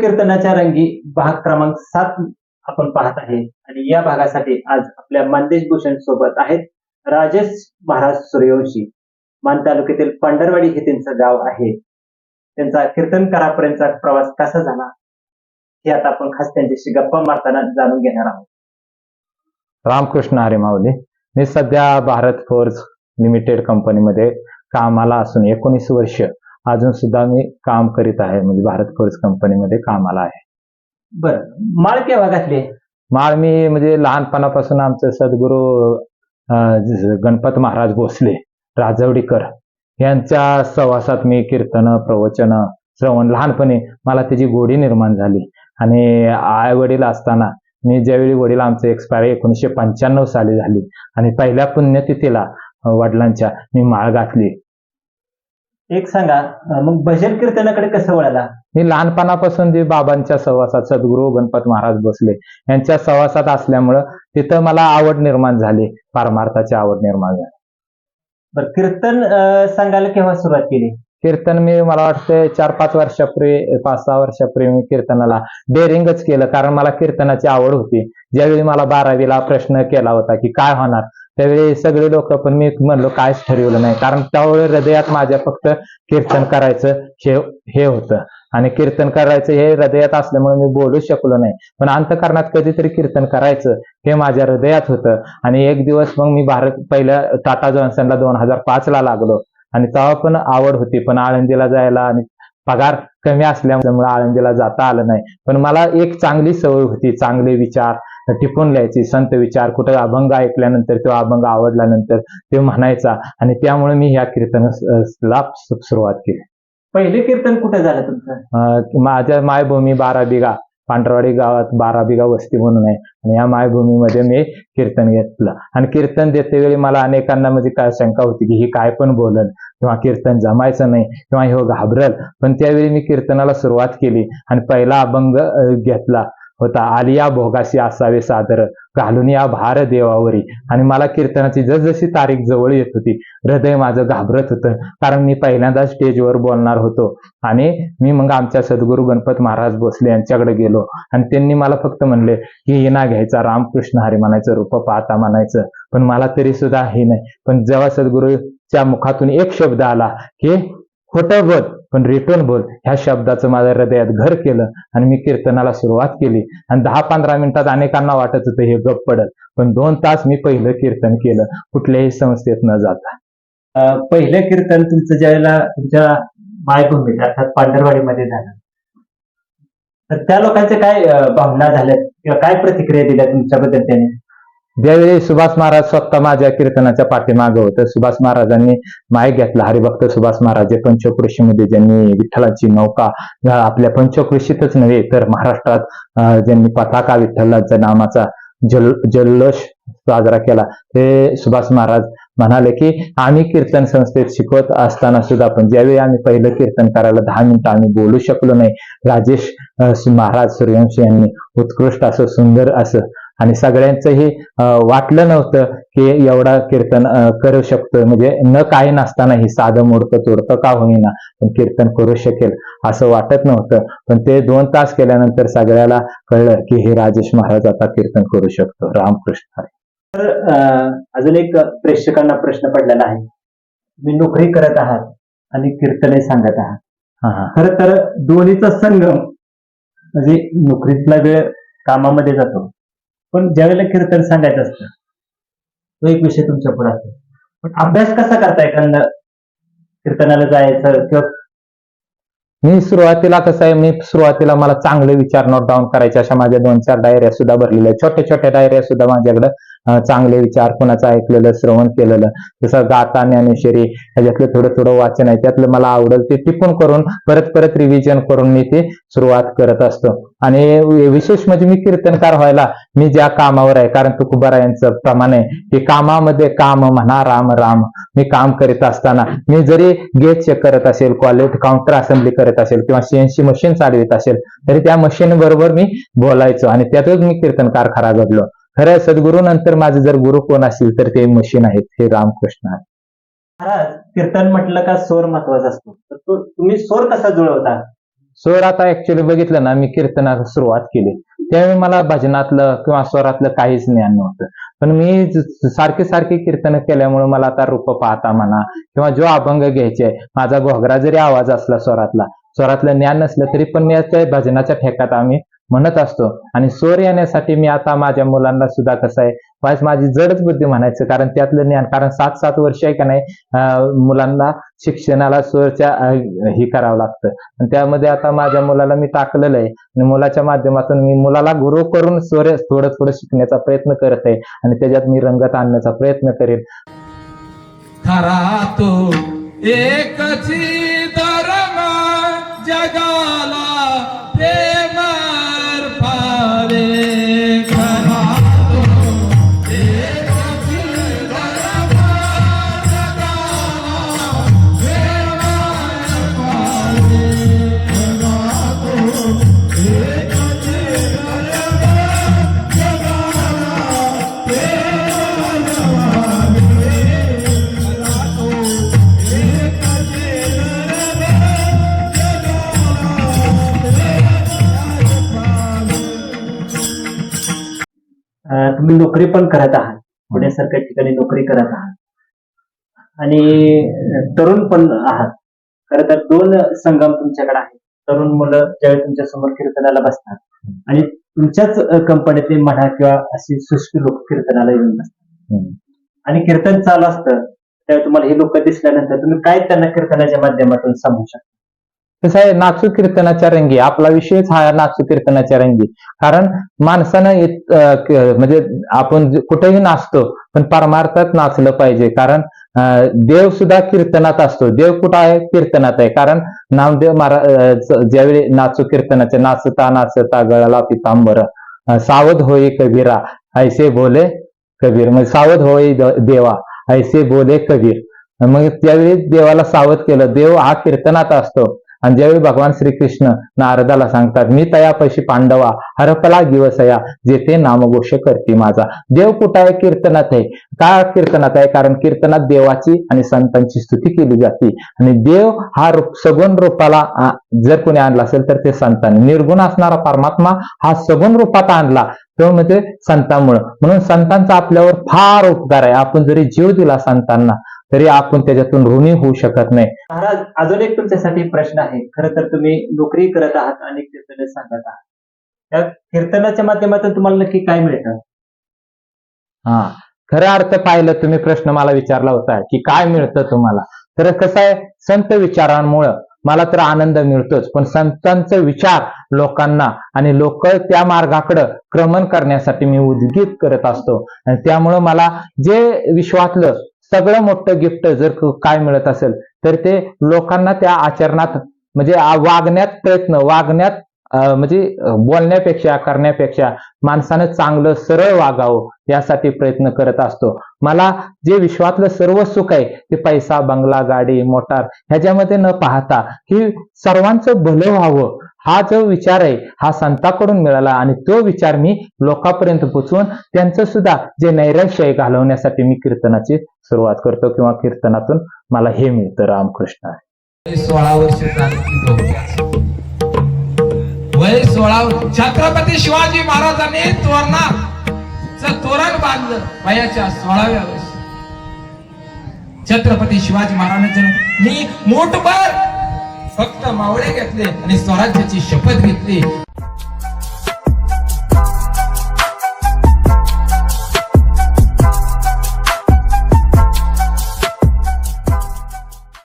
कीर्तनाच्या रंगी भाग क्रमांक सात आपण पाहत आहे. आणि या भागासाठी आज आपल्या मानदेश भूषण सोबत आहेत राजेश महाराज सूर्यवंशी. मान तालुक्यातील पंढरवाडी हे त्यांचं गाव आहे. त्यांचा कीर्तनकारापर्यंतचा प्रवास कसा झाला? हे आता आपण खास त्यांच्याशी गप्पा मारताना जाणून घेणार आहोत. रामकृष्ण हरे माऊली. मी सध्या भारत फोर्स लिमिटेड कंपनीमध्ये कामाला असून एकोणीस वर्ष अजून सुद्धा मी काम करीत आहे. म्हणजे भारत फोर्स कंपनीमध्ये कामाला आहे. बर. माळ केव्हा घातली? माळ मी म्हणजे लहानपणापासून आमचे सद्गुरू गणपत महाराज भोसले राजवडीकर यांच्या सहवासात मी कीर्तन प्रवचन श्रवण लहानपणी मला त्याची गोडी निर्माण झाली. आणि आई वडील असताना मी ज्यावेळी वडील आमचे एक्सपायर एकोणीसशे पंच्याण्णव साली झाली आणि पहिल्या पुण्यतिथीला वडिलांच्या मी माळ घातली. एक सांगा मग भजन कीर्तनाकडे कसं वळाला? मी लहानपणापासून जे बाबांच्या सहवासात सद्गुरू गणपत महाराज बसले यांच्या सहवासात असल्यामुळं तिथं मला आवड निर्माण झाली पारमार्थाची आवड निर्माण झाली. बर कीर्तन सांगायला केव्हा सुरुवात केली? कीर्तन मी मला वाटतं चार पाच वर्षापूर्वी पाच सहा वर्षापूर्वी मी कीर्तनाला डेअरिंगच केलं कारण मला कीर्तनाची आवड होती. ज्यावेळी मला बारावीला प्रश्न केला होता की काय होणार त्यावेळी सगळे लोक पण मी म्हणलो कायच ठरवलं नाही. कारण त्यावेळी हृदयात माझ्या फक्त कीर्तन करायचं हे हे होतं. आणि कीर्तन करायचं हे हृदयात असल्यामुळे मी बोलू शकलो नाही. पण अंतकरणात कधीतरी कीर्तन करायचं हे माझ्या हृदयात होतं. आणि एक दिवस मग मी भारत पहिल्या टाटा जॉन्सनला दोन हजार पाच ला लागलो. आणि तेव्हा पण आवड होती पण आळंदीला जायला आणि पगार कमी असल्यामुळे आळंदीला जाता आलं नाही. पण मला एक चांगली सवय होती चांगले विचार टिपून लिहायची. संत विचार कुठं अभंग ऐकल्यानंतर तो अभंग आवडल्यानंतर ते म्हणायचा. आणि त्यामुळे मी ह्या कीर्तनाला सुरुवात केली. पहिले कीर्तन कुठे झालं तुमचं? माझ्या मायभूमी बारा बिगा पांढरवाडी गावात बारा बिगा वस्ती म्हणून आहे. आणि या मायभूमीमध्ये मी कीर्तन घेतलं. आणि कीर्तन देते वेळी मला अनेकांना म्हणजे काय शंका होती की ही काय पण बोलल किंवा कीर्तन जमायचं नाही किंवा ह्यो घाबरल. पण त्यावेळी मी कीर्तनाला सुरुवात केली. आणि पहिला अभंग घेतला. होता. आलिया भोगाशी असावे सादर. घालून या भार देवावरी. आणि मला कीर्तनाची जसजशी तारीख जवळ येत होती हृदय माझं घाबरत होतं. कारण मी पहिल्यांदा स्टेजवर बोलणार होतो. आणि मी मग आमच्या सद्गुरू गणपत महाराज भोसले यांच्याकडे गेलो. आणि त्यांनी मला फक्त म्हणले की हिना घ्यायचा रामकृष्ण हरी म्हणायचं रूप पाहता म्हणायचं. पण मला तरी सुद्धा हे नाही. पण जेव्हा सद्गुरूच्या मुखातून एक शब्द आला की खोटं बोल पण रिटर्न बोल. ह्या शब्दाचं माझ्या हृदयात घर केलं आणि मी कीर्तनाला सुरुवात केली. आणि दहा पंधरा मिनिटात अनेकांना वाटत होतं हे गप पडल. पण दोन तास मी पहिलं कीर्तन केलं. कुठल्याही संस्थेत न जाता. पहिलं कीर्तन तुमचं ज्यावेळेला तुमच्या मायभूमीत अर्थात पांढरवाडीमध्ये झालं. तर त्या लोकांच्या काय भावना झाल्यात? किंवा काय प्रतिक्रिया दिल्या तुमच्याबद्दल त्याने? ज्यावेळी सुभाष महाराज स्वतः माझ्या कीर्तनाच्या पाठीमागं होतं सुभाष महाराजांनी माईक घेतला हरिभक्त सुभाष महाराज हे पंचकृषीमध्ये ज्यांनी विठ्ठलाची नौका आपल्या पंचकृषीतच नव्हे तर महाराष्ट्रात ज्यांनी पताका विठ्ठलाच्या नामाचा जल जल्लोष साजरा केला. ते सुभाष महाराज म्हणाले की आम्ही कीर्तन संस्थेत शिकवत असताना सुद्धा पण ज्यावेळी आम्ही पहिलं कीर्तन करायला दहा मिनिटं आम्ही बोलू शकलो नाही राजेश महाराज सूर्यवंशी यांनी उत्कृष्ट असं सुंदर असं आणि सगळ्यांचंही वाटलं नव्हतं की एवढा कीर्तन करू शकतो म्हणजे न काही नसतानाही साधं मोडकं तोडकं का होईना पण कीर्तन करू शकेल असं वाटत नव्हतं. पण ते दोन तास केल्यानंतर सगळ्याला कळलं की हे राजेश महाराज आता कीर्तन करू शकतो. रामकृष्ण. तर अजून एक प्रेक्षकांना प्रश्न पडलेला आहे. मी नोकरी करत आहात आणि कीर्तने सांगत आहात. खर तर दोन्हीचा संगम म्हणजे नोकरीतला वेळ कामामध्ये जातो. पण ज्यावेळेला कीर्तन सांगायचं असतं तो एक विषय तुमच्यापुढे असतो. पण अभ्यास कसा करता एखादा कीर्तनाला जायचं किंवा मी सुरुवातीला कसं आहे मी सुरुवातीला मला चांगले विचार नोट डाऊन करायचे अशा माझ्या दोन चार डायऱ्या सुद्धा भरलेल्या छोट्या छोट्या डायऱ्या सुद्धा माझ्याकडे. चांगले विचार कोणाचं ऐकलेलं श्रवण केलेलं. जसं गाता ज्ञानेश्वरी ह्याच्यातलं थोडं थोडं वाचन आहे. त्यातलं मला आवडेल ते टिपून करून परत परत रिव्हिजन करून मी ते सुरुवात करत असतो. आणि विशेष म्हणजे मी कीर्तनकार व्हायला मी ज्या कामावर आहे कारण तुकोबारायांचं प्रमाण आहे की कामामध्ये काम म्हणा राम राम. मी काम करीत असताना मी जरी गेट चेक करत असेल कॉलेज काउंटर असेंब्ली करत असेल किंवा सीएनसी मशीन चालवित असेल तरी त्या मशीन बरोबर मी बोलायचो. आणि त्यातच मी कीर्तनकार खरा घडलो. खरं सद्गुरू नंतर माझे जर गुरु कोण असतील तर ते मशीन आहेत हे रामकृष्ण आहे महाराज कीर्तन म्हटलं का स्वर महत्त्वाचा असतो? तर तो तुम्ही स्वर कसा जुळवता? स्वर आता ऍक्च्युली बघितलं ना मी कीर्तनाला सुरुवात केली. त्यावेळी मला भजनातलं किंवा स्वरातलं काहीच ज्ञान नव्हतं. पण मी सारखे सारखे कीर्तन केल्यामुळे मला आता रूप पाहता म्हणा किंवा जो अभंग घ्यायचे माझा घोगरा जरी आवाज असला स्वरातला स्वरातलं ज्ञान नसलं तरी पण मी त्या भजनाच्या ठेक्यात आम्ही म्हणत असतो. आणि स्वर येण्यासाठी मी आता माझ्या मुलांना सुद्धा कसं आहे वाईस माझी जडच बुद्धी म्हणायचं कारण त्यातलं ज्ञान कारण सात सात वर्ष आहे का नाही मुलांना शिक्षणाला स्वरच्या हे करावं लागतं. आणि त्यामध्ये आता माझ्या मुलाला मी टाकलेलं आहे. आणि मुलाच्या माध्यमातून मी मुलाला गुरु करून स्वर थोडं थोडं शिकण्याचा प्रयत्न करत आहे. आणि त्याच्यात मी रंगत आणण्याचा प्रयत्न करेन. खरा तो एक जगाला तुम्ही नोकरी पण करत आहात. पुण्यासारख्या ठिकाणी नोकरी करत आहात. आणि तरुण पण आहात. खरं तर दोन संगम तुमच्याकडे आहेत. तरुण मुलं ज्यावेळी तुमच्यासमोर कीर्तनाला बसतात. आणि तुमच्याच कंपनीतले म्हणा किंवा अशी सुष्टी लोक कीर्तनाला येऊन बसतात. आणि कीर्तन चालू असतं त्यावेळी तुम्हाला हे लोक दिसल्यानंतर तुम्ही काय त्यांना कीर्तनाच्या माध्यमातून सांगू शकता? कसं आहे नाचू कीर्तनाच्या रंगी. आपला विषयच हा नाचू कीर्तनाच्या रंगी. कारण माणसानं म्हणजे आपण कुठेही नाचतो पण परमार्थात नाचलं पाहिजे. कारण देव सुद्धा कीर्तनात असतो. देव कुठं आहे? कीर्तनात आहे. कारण नामदेव महाराज ज्यावेळी नाचू कीर्तनाचे नाचता नाचता गळाला पितांबर सावध होई कबीरा ऐसे बोले कबीर. म्हणजे सावध होई देवा ऐसे बोले कबीर. मग त्यावेळी देवाला सावध केलं. देव हा कीर्तनात असतो. आणि ज्यावेळी भगवान श्रीकृष्ण नारदाला सांगतात मी तयापैशी पांडवा हरपला दिवसया जेथे नामघोष करते माझा. देव कुठं आहे? कीर्तनात आहे. का कीर्तनात आहे? कारण कीर्तनात देवाची आणि संतांची स्तुती केली जाते. आणि देव हा रूप सगुण रूपाला जर कोणी आणला असेल तर ते संतांनी. निर्गुण असणारा परमात्मा हा सगुण रूपात आणला. तो म्हणजे संतांमुळं. म्हणून संतांचा आपल्यावर फार उपकार आहे. आपण जरी जीव दिला संतांना तरी आपण त्याच्यातून ऋणी होऊ शकत नाही. महाराज अजून एक तुमच्यासाठी प्रश्न आहे. खरं तर तुम्ही नोकरी करत आहात आणि कीर्तन सांगत आहात. त्या कीर्तनाच्या माध्यमातून तुम्हाला नक्की काय मिळतं? हा. खरा अर्थ पाहिलं तुम्ही प्रश्न मला विचारला होता की काय मिळतं तुम्हाला? तर कसं आहे? संत विचारांमुळं मला तर आनंद मिळतोच पण संतांचे विचार लोकांना आणि लोक त्या मार्गाकडं क्रमण करण्यासाठी मी उद्गीत करत असतो. आणि त्यामुळं मला जे विश्वातलं सगळं मोठं गिफ्ट जर काय मिळत असेल तर ते लोकांना त्या आचरणात म्हणजे वागण्यात प्रयत्न वागण्यात म्हणजे बोलण्यापेक्षा करण्यापेक्षा माणसानं चांगलं सरळ वागावं यासाठी प्रयत्न करत असतो. मला जे विश्वातलं सर्व सुख आहे ते पैसा बंगला गाडी मोटार ह्याच्यामध्ये न पाहता की सर्वांचं भलं व्हावं. हा जो विचार आहे हा संतांकडून मिळाला आणि तो विचार मी लोकांपर्यंत पोचवून त्यांचं सुद्धा जे नैराश्य आहे घालवण्यासाठी मी कीर्तनाची सुरुवात करतो किंवा कीर्तनातून मला हे मिळतं रामकृष्ण आहे. सोळा वर्ष वय सोळा छत्रपती शिवाजी महाराजांनी तोरणा तोरण बांधलं वयाच्या सोळाव्या वर्षी छत्रपती शिवाजी महाराजांचं मी मोठभर फक्त मावळे घेतले आणि स्वराज्याची शपथ घेतली.